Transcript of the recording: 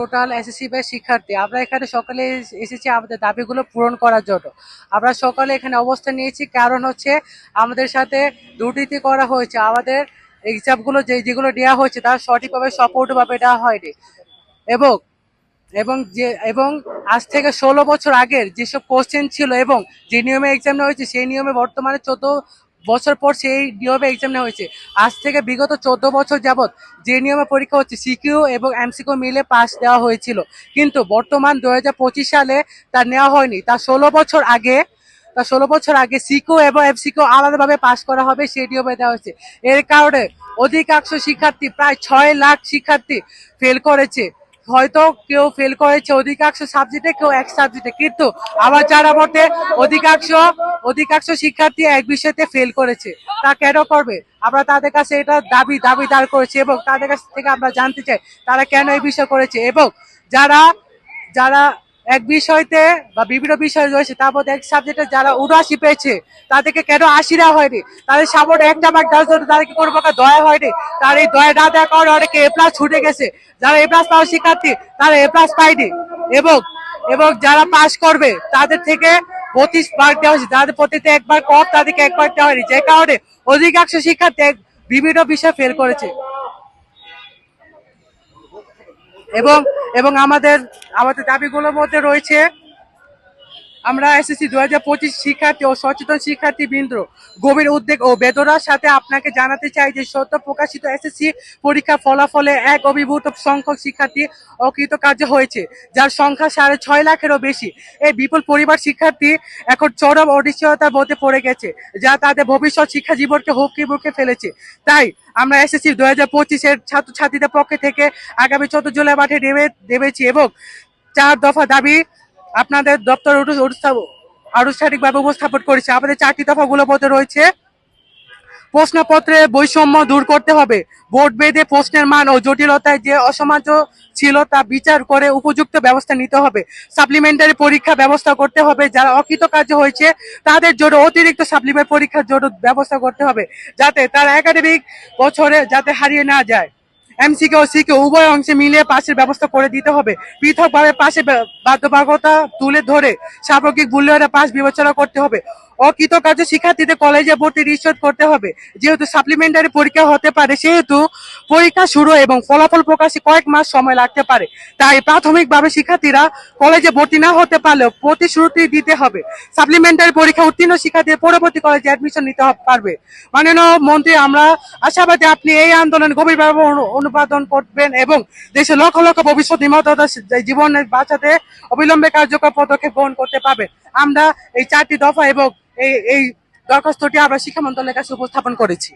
Total SSC batch শিক্ষার্থী। আমরা এখানে সকালে এসেছি আমাদের দাবিগুলো পূরণ করার জন্য। আমরা সকালে এখানে অবস্থান নিয়েছি। কারণ হচ্ছে আমাদের সাথে দুর্নীতি করা হয়েছে। আমাদের এক্সামগুলো যে যেগুলো দেওয়া হয়েছে, তার সঠিকভাবে সপোর্টভাবে দেওয়া হয়নি। এবং এবং যে এবং আজ থেকে ষোলো বছর আগের যেসব কোশ্চেন ছিল এবং যে নিয়মে এক্সাম নেওয়া হয়েছে, সেই নিয়মে বর্তমানে চোদ্দ বছর পর সেই নিয়মে এক্সাম নেওয়া হয়েছে। আজ থেকে বিগত চোদ্দ বছর যাবত যে নিয়মে পরীক্ষা হচ্ছে, সিকিউ এবং এমসিকিউ মিলে পাস দেওয়া হয়েছিল। কিন্তু বর্তমান দু হাজার পঁচিশ সালে তা নেওয়া হয়নি। তা ষোলো বছর আগে, তা ষোলো বছর আগে সিকিউ এবং এমসিকিউ আলাদাভাবে পাস করা হবে সেই নিয়মে দেওয়া হয়েছে। এর কারণে অধিকাংশ শিক্ষার্থী, প্রায় ছয় লাখ শিক্ষার্থী ফেল করেছে। হয়তো কেউ ফেল করেছে, অধিকাংশ সাবজেক্টে কেউ এক সাবজেক্টে কিন্তু আমার যারা মতে অধিকাংশ অধিকাংশ শিক্ষার্থী এক বিষয়তে ফেল করেছে। তা কেন করবে? আমরা তাদের কাছে এটা দাবি দাবি দাঁড় করেছি এবং তাদের কাছ থেকে আমরা জানতে চাই তারা কেন এই বিষয় করেছে। এবং যারা যারা এক বিষয়তে বা বিভিন্ন বিষয় রয়েছে, তার মধ্যে এক সাবজেক্টে যারা উনআশি পেয়েছে, তাদেরকে কেন আশি দেওয়া হয়নি? তাদের সামনে একটা মার্ক দেওয়ার তাদেরকে কোনো প্রকার দয়া হয়নি। তার এই দয়া না দেওয়ার কারণে অনেকে এ প্লাস ছুটে গেছে। যারা এ প্লাস পাওয়ার শিক্ষার্থী, তারা এ প্লাস পায়নি। এবং এবং যারা পাস করবে, তাদের থেকে পঁচিশ মার্ক দেওয়া হয়েছে। যাদের প্রতিতে একবার কম, তাদেরকে একবার দেওয়া হয়নি। যে কারণে অধিকাংশ শিক্ষার্থী বিভিন্ন বিষয় ফেল করেছে। এবং এবং আমাদের আমাদের দাবিগুলোর মধ্যে রয়েছে আমরা এসএসসি দু হাজার পঁচিশ শিক্ষার্থী ও সচেতন শিক্ষার্থী বৃন্দ গভীর উদ্বেগ ও বেদনার সাথে আপনাকে জানাতে চাই যে সত্য প্রকাশিত এসএসসি পরীক্ষা ফলাফলে এক অভিভূত সংখ্যক শিক্ষার্থী অকৃতকার্য হয়েছে, যার সংখ্যা সাড়ে ছয় লাখেরও বেশি। এই বিপুল পরিবার শিক্ষার্থী এখন চরম অনিশ্চয়তার মধ্যে পড়ে গেছে, যা তাদের ভবিষ্যৎ শিক্ষা জীবনকে হুমকি মুখে ফেলেছে। তাই আমরা এসএসসি দু হাজার পঁচিশের ছাত্রছাত্রীদের পক্ষে থেকে আগামী চোদ্দ জুলাই মাঠে নেমে নেমেছি এবং চার দফা দাবি আপনাদের দপ্তর আনুষ্ঠানিকভাবে উপস্থাপন করেছে। আমাদের চারটি দফাগুলোর মধ্যে রয়েছে। প্রশ্নপত্রে বৈষম্য দূর করতে হবে। বোর্ড বেঁধে প্রশ্নের মান ও জটিলতায় যে অসমাজ ছিল তা বিচার করে উপযুক্ত ব্যবস্থা নিতে হবে। সাপ্লিমেন্টারি পরীক্ষা ব্যবস্থা করতে হবে। যারা অকৃত অকৃতকার্য হয়েছে, তাদের জন্য অতিরিক্ত সাপ্লিমেন্ট পরীক্ষার জন্য ব্যবস্থা করতে হবে। যাতে তারা একাডেমিক বছরে যাতে হারিয়ে না যায়। এমসিকে ও সিকে উভয় অংশে মিলিয়ে পাশের ব্যবস্থা করে দিতে হবে। পৃথকভাবে পাশে বাধ্যবাধকতা তুলে ধরে সামগ্রিক মূল্যায়নে পাশ বিবেচনা করতে হবে। অকৃতকার্য শিক্ষার্থীদের কলেজে ভর্তি নিশ্চিত করতে হবে। যেহেতু সাপ্লিমেন্টারি পরীক্ষা হতে পারে, সেহেতু পরীক্ষা শুরু এবং ফলাফল প্রকাশে কয়েক মাস সময় লাগতে পারে। তাই প্রাথমিকভাবে শিক্ষার্থীরা কলেজে ভর্তি না হতে পারলেও প্রতিশ্রুতি দিতে হবে। সাপ্লিমেন্টারি পরীক্ষা উত্তীর্ণ শিক্ষার্থীদের পরবর্তী কলেজে অ্যাডমিশন নিতে পারবে। মাননীয় মন্ত্রী, আমরা আশাবাদী আপনি এই আন্দোলন গভীরভাবে অনু- অনুবাদন করবেন এবং দেশের লক্ষ লক্ষ ভবিষ্যৎ নির্মাতা জীবনের বাঁচাতে অবিলম্বে কার্যকর পদক্ষেপ গ্রহণ করতে পারবে। আমরা এই চারটি দফা এবং এই এই দরখাস্তটি আমরা শিক্ষা মন্ত্রণালয়ের কাছে উপস্থাপন করেছি।